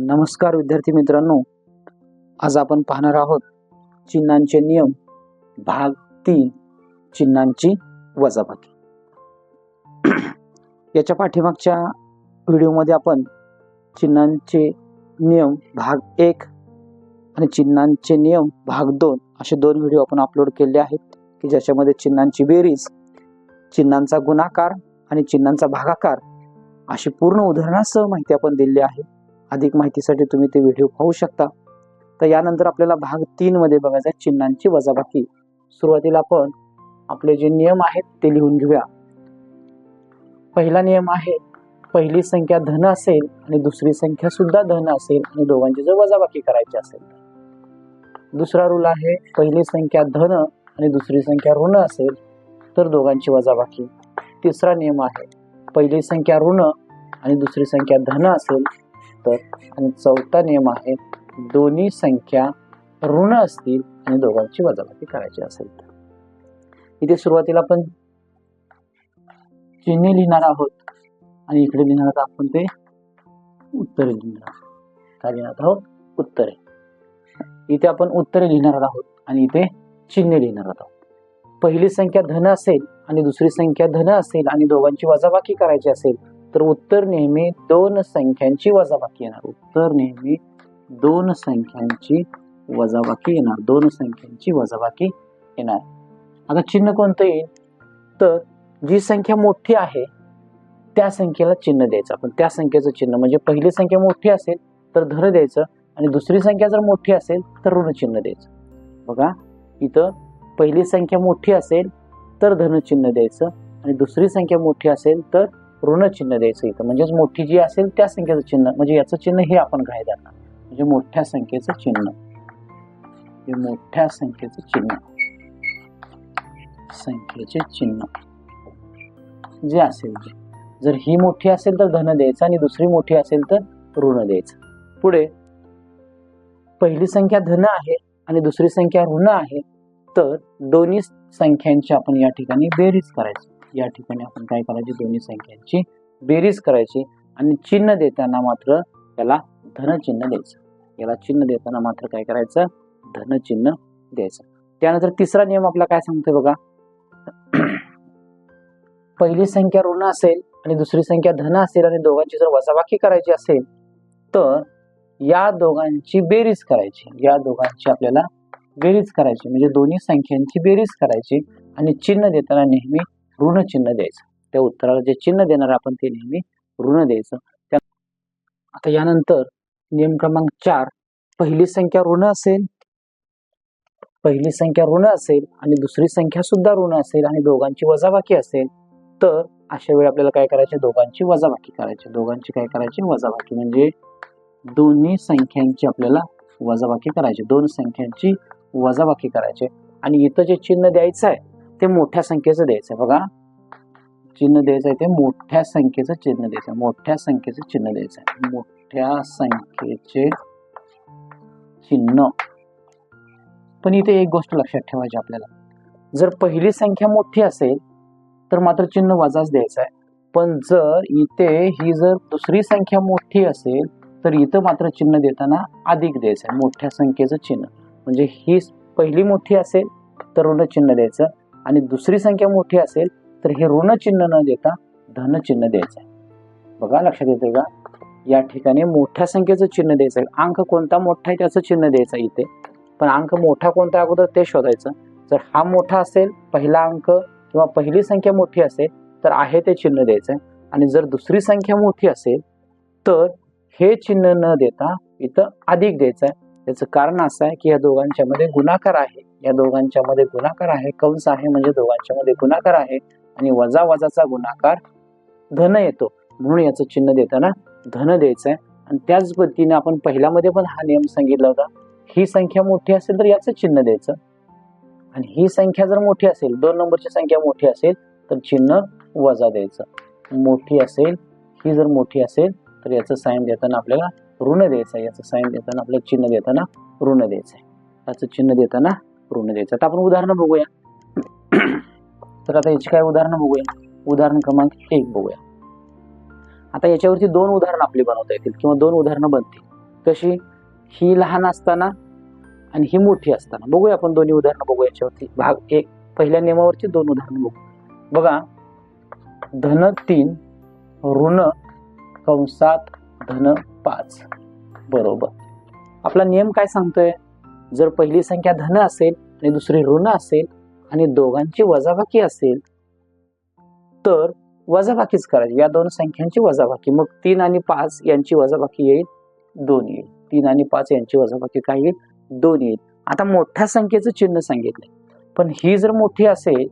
नमस्कार विद्यार्थी मित्रांनो आज आपण पाहणार आहोत चिन्हांचे नियम भाग तीन चिन्हांची वजाबाकी. याच्या पाठीमागच्या व्हिडिओमध्ये आपण चिन्हांचे नियम भाग एक आणि चिन्हांचे नियम भाग दोन असे दोन व्हिडिओ आपण अपलोड केले आहेत की ज्याच्यामध्ये चिन्हांची बेरीज चिन्हांचा गुणाकार आणि चिन्हांचा भागाकार अशी पूर्ण उदाहरणासह माहिती आपण दिली आहे. अधिक माहितीसाठी तुम्ही ते व्हिडिओ पाहू शकता. तर यानंतर आपल्याला भाग तीन मध्ये चिन्हांची वजाबाकी. सुरुवातीला आपण आपले जे नियम आहेत ते लिहून घेऊया. पहिला नियम आहे पहिली संख्या धन असेल आणि दुसरी संख्या सुद्धा धन असेल आणि दोघांची जर वजाबाकी करायची असेल दुसरा रूल आहे पहिली संख्या धन आणि दुसरी संख्या ऋण असेल तर दोघांची वजाबाकी. तिसरा नियम आहे पहिली संख्या ऋण आणि दुसरी संख्या धन असेल तर आणि चौथा नियम आहे दोन्ही संख्या ऋण असतील आणि दोघांची वजाबाकी करायची असेल तर. इथे सुरुवातीला आपण चिन्हे लिहिणार आहोत आणि इकडे लिहिणार आहोत आपण ते उत्तरे लिहिणार आहोत. काय लिहिणार आहोत? उत्तरे. इथे आपण उत्तरे लिहिणार आहोत आणि इथे चिन्हे लिहिणार आहोत. पहिली संख्या धन असेल आणि दुसरी संख्या धन असेल आणि दोघांची वजाबाकी करायची असेल तर उत्तर नेहमी दोन संख्यांची वजाबाकी येणार. उत्तर नेहमी दोन संख्यांची वजाबाकी येणार. दोन संख्यांची वजाबाकी येणार. आता चिन्ह कोणतं येईल? तर जी संख्या मोठी आहे त्या संख्येला चिन्ह द्यायचं. आपण त्या संख्येचं चिन्ह म्हणजे पहिली संख्या मोठी असेल तर धन द्यायचं आणि दुसरी संख्या जर मोठी असेल तर ऋण चिन्ह द्यायचं. बघा इथं पहिली संख्या मोठी असेल तर धनचिन्ह द्यायचं आणि दुसरी संख्या मोठी असेल तर ऋण चिन्ह द्यायचं इथं. म्हणजेच मोठी जी असेल त्या संख्येचं चिन्ह. म्हणजे याचं चिन्ह हे आपण काय देणार? म्हणजे मोठ्या संख्येचं चिन्ह. हे मोठ्या संख्येचं चिन्ह. संख्येचे चिन्ह. जे असेल जे. जर ही मोठी असेल तर धन द्यायचं आणि दुसरी मोठी असेल तर ऋण द्यायचं. पुढे पहिली संख्या धन आहे आणि दुसरी संख्या ऋण आहे तर दोन्ही संख्यांची आपण या ठिकाणी बेरीज करायची. या ठिकाणी आपण काय करायची? दोन्ही संख्यांची बेरीज करायची आणि चिन्ह देताना मात्र त्याला धनचिन्ह द्यायचं. याला चिन्ह देताना मात्र काय करायचं? धनचिन्ह द्यायचं. त्यानंतर तिसरा नियम आपला काय सांगतोय बघा? पहिली संख्या ऋण असेल आणि दुसरी संख्या धन असेल आणि दोघांची जर वजाबाकी करायची असेल तर या दोघांची बेरीज करायची. या दोघांची आपल्याला बेरीज करायची. म्हणजे दोन्ही संख्यांची बेरीज करायची आणि चिन्ह देताना नेहमी ऋण चिन्ह द्यायचं. त्या उत्तराला जे चिन्ह देणार आपण ते नेहमी ऋण द्यायचं. त्या आता यानंतर नियम क्रमांक चार पहिली संख्या ऋण असेल पहिली संख्या ऋण असेल आणि दुसरी संख्या सुद्धा ऋण असेल आणि दोघांची वजाबाकी असेल तर अशा वेळी आपल्याला काय करायचे? दोघांची वजाबाकी करायची. दोघांची काय करायची? वजाबाकी म्हणजे दोन्ही संख्यांची आपल्याला वजाबाकी करायची. दोन संख्यांची वजाबाकी करायची. आणि इथं जे चिन्ह द्यायचं आहे ते मोठ्या संख्येचं द्यायचं आहे बघा. चिन्ह द्यायचं आहे ते मोठ्या संख्येचं चिन्ह द्यायचं आहे मोठ्या संख्येचं चिन्ह द्यायचं आहे मोठ्या संख्येचे चिन्ह. पण इथे एक गोष्ट लक्षात ठेवायची आपल्याला. जर पहिली संख्या मोठी असेल तर मात्र चिन्ह वजाच द्यायचं आहे पण जर इथे ही जर दुसरी संख्या मोठी असेल तर इथं मात्र चिन्ह देताना अधिक द्यायचं आहे मोठ्या संख्येचं चिन्ह. म्हणजे ही पहिली मोठी असेल तर ऋण चिन्ह द्यायचं. आणि दुसरी संख्या मोठी असेल तर हे ऋण चिन्ह न देता धन चिन्ह द्यायचं आहे बघा लक्षात येते का? या ठिकाणी मोठ्या संख्येचं चिन्ह द्यायचं आहे अंक कोणता मोठा आहे त्याचं चिन्ह द्यायचं आहे इथे. पण अंक मोठा कोणता अगोदर ते शोधायचं. जर हा मोठा असेल पहिला अंक किंवा पहिली संख्या मोठी असेल तर आहे ते चिन्ह द्यायचं आहे आणि जर दुसरी संख्या मोठी असेल तर हे चिन्ह न देता इथं अधिक द्यायचं आहे त्याचं कारण असं आहे की या दोघांच्या मध्ये गुणाकार आहे. या दोघांच्या मध्ये गुणाकार आहे. कंस आहे म्हणजे दोघांच्या मध्ये गुणाकार आहे. आणि वजा वजाचा गुणाकार धन येतो. म्हणून याचं चिन्ह देताना धन द्यायचं आहे आणि त्याच पद्धतीने आपण पहिल्यामध्ये पण हा नियम सांगितला होता. ही संख्या मोठी असेल तर याचं चिन्ह द्यायचं. आणि ही संख्या जर मोठी असेल दोन नंबरची संख्या मोठी असेल तर चिन्ह वजा द्यायचं. मोठी असेल ही जर मोठी असेल तर याचं साईन देताना आपल्याला ऋण द्यायचं आहे याचं साईन देताना आपल्याला चिन्ह देताना ऋण द्यायचं आहे. त्याचं चिन्ह देताना ऋण द्यायचं आता आपण उदाहरणं बघूया. तर आता याची काय उदाहरणं बघूया? उदाहरण क्रमांक एक बघूया. आता याच्यावरती दोन उदाहरणं आपली बनवता येतील किंवा दोन उदाहरणं बनतील. कशी? ही लहान असताना आणि ही मोठी असताना. बघूया आपण दोन्ही उदाहरणं बघू याच्यावरती. भाग एक पहिल्या नियमावरची दोन उदाहरणं बघू बघा धन तीन ऋण कंसात धन पाच. बरोबर. आपला नियम काय सांगतोय? जर पहिली संख्या धन असेल आणि दुसरी ऋण असेल आणि दोघांची वजाबाकी असेल तर वजाबाकीच करायची. या दोन संख्यांची वजाबाकी. मग तीन आणि पाच यांची वजाबाकी येईल दोन येईल. तीन आणि पाच यांची वजाबाकी काय येईल? दोन येईल. आता मोठ्या संख्येचं चिन्ह सांगितलंय. पण ही जर मोठी असेल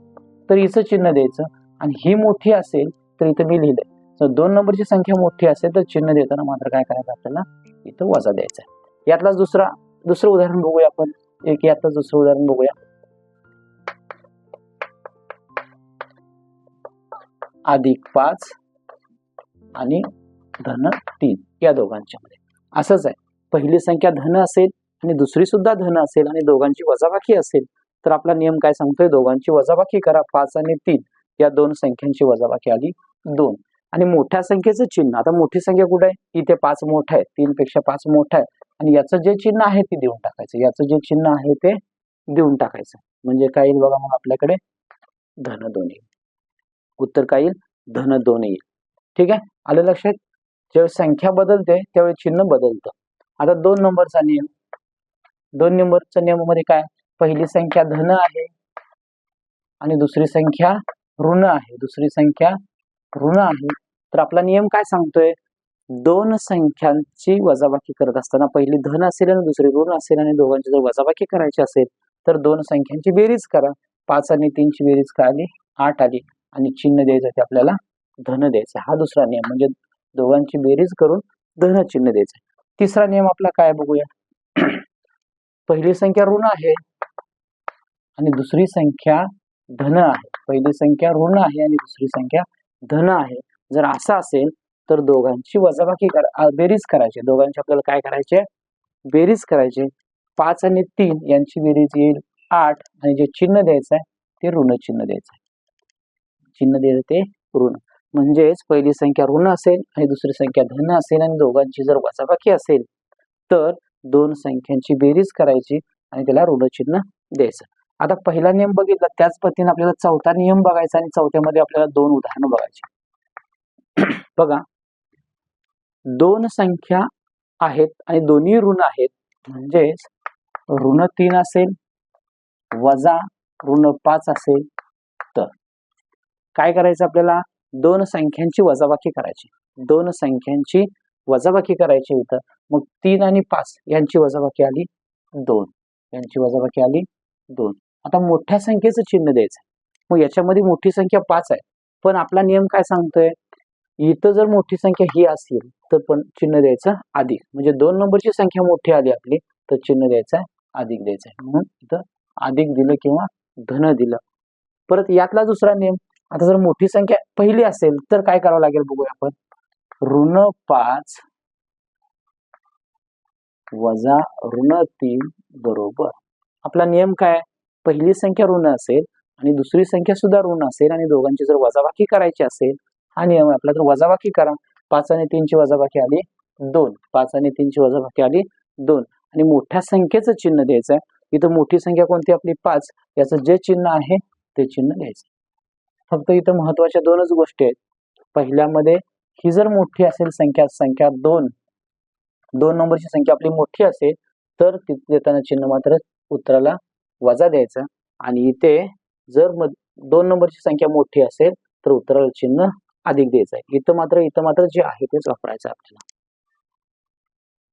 तर हिचं चिन्ह द्यायचं. आणि ही मोठी असेल तर इथं मी लिहिलंय. जर दोन नंबरची संख्या मोठी असेल तर चिन्ह देताना मात्र काय करायचं आपल्याला? इथं वजा द्यायचा आहे. यातलाच दुसरा दुसरं उदाहरण बघूया आपण. एक यातलं दुसरं उदाहरण बघूया. अधिक पाच आणि धन तीन या दोघांच्या मध्ये. असंच आहे. पहिली संख्या धन असेल आणि दुसरी सुद्धा धन असेल आणि दोघांची वजाबाकी असेल तर आपला नियम काय सांगतोय? दोघांची वजाबाकी करा पाच आणि तीन. या दोन संख्यांची वजाबाकी आली दोन. आणि मोठ्या संख्येचं चिन्ह. आता मोठी संख्या कुठे आहे? इथे पाच मोठं आहे तीन पेक्षा पाच मोठं आहे. आणि याचं जे चिन्ह आहे ते देऊन टाकायचं. याचं जे चिन्ह आहे ते देऊन टाकायचं. म्हणजे काय येईल बघा मग आपल्याकडे? धन दोन येईल. उत्तर काय येईल? धन दोन येईल. ठीक आहे? आलं लक्षात? ज्यावेळी संख्या बदलते त्यावेळी चिन्ह बदलतं. आता दोन नंबरचा नियम. दोन नंबरच्या नियमामध्ये काय? पहिली संख्या धन आहे आणि दुसरी संख्या ऋण आहे. दुसरी संख्या ऋण आहे. तर आपला नियम काय सांगतोय? दोन संख्यांची वजाबाकी करत असताना पहिली धन असेल आणि दुसरी ऋण असेल आणि दोघांची जर वजाबाकी करायची असेल तर दोन संख्यांची बेरीज करा. पाच आणि तीनची बेरीज काय आली? आठ आली. आणि चिन्ह द्यायचं ते आपल्याला धन द्यायचं हा दुसरा नियम म्हणजे दोघांची बेरीज करून धन चिन्ह द्यायचं तिसरा नियम आपला काय बघूया. पहिली संख्या ऋण आहे आणि दुसरी संख्या धन आहे. पहिली संख्या ऋण आहे आणि दुसरी संख्या धन आहे. जर असं असेल तर दोघांची वजाबाकी करा बेरीज करायची. दोघांची आपल्याला काय करायचे? बेरीज करायचे. पाच आणि तीन यांची बेरीज येईल आठ आणि जे चिन्ह द्यायचं आहे ते ऋण चिन्ह द्यायचं आहे. चिन्ह द्यायचं ते ऋण. म्हणजेच पहिली संख्या ऋण असेल आणि दुसरी संख्या धन असेल आणि दोघांची जर वजाबाकी असेल तर दोन संख्यांची बेरीज करायची आणि त्याला ऋण चिन्ह द्यायचं. आता पहिला नियम बघितला त्याच पद्धतीने आपल्याला चौथा नियम बघायचा आणि चौथ्यामध्ये आपल्याला दोन उदाहरणं बघायची. बघा. दोन संख्या आहेत आणि दोन्ही ऋण आहेत. म्हणजेच ऋण तीन असेल वजा ऋण पाच असेल तर. काय करायचं आपल्याला? दोन संख्यांची वजाबाकी करायची. दोन संख्यांची वजाबाकी करायची इथं. मग तीन आणि पाच यांची वजाबाकी आली दोन. यांची वजाबाकी आली दोन. आता मोठ्या संख्येचं चिन्ह द्यायचं मग याच्यामध्ये मोठी संख्या पाच आहे. पण आपला नियम काय सांगतोय? इथं जर मोठी संख्या ही असेल तर पण चिन्ह द्यायचं अधिक. म्हणजे दोन नंबरची संख्या मोठी आली आपली तर चिन्ह द्यायचं आहे अधिक द्यायचं आहे म्हणून इथं अधिक दिलं किंवा धन दिलं. परत यातला दुसरा नियम आता जर मोठी संख्या पहिली असेल तर काय करावं लागेल बघूया आपण. ऋण पाच वजा ऋण तीन बरोबर. आपला नियम काय पहिली संख्या ऋण असेल आणि दुसरी संख्या सुद्धा ऋण असेल आणि दोघांची जर वजाबाकी करायची असेल हा नियम आपला. तर वजाबाकी करा. पाच आणि तीनची वजाबाकी आली दोन. पाच आणि तीनची वजाबाकी आली दोन. आणि मोठ्या संख्येचं चिन्ह द्यायचं आहे. इथं मोठी संख्या कोणती आपली? पाच. याचं जे चिन्ह आहे ते चिन्ह द्यायचं फक्त इथं महत्त्वाच्या दोनच गोष्टी आहेत. पहिल्यामध्ये ही जर मोठी असेल संख्या संख्या दोन. दोन नंबरची संख्या आपली मोठी असेल तर तिथे देताना चिन्ह मात्र उत्तराला वजा द्यायचं. आणि इथे जर मग दोन नंबरची संख्या मोठी असेल तर उत्तराला चिन्ह अधिक द्यायचं आहे. इथं मात्र इथं मात्र जे आहे तेच वापरायचं आपल्याला.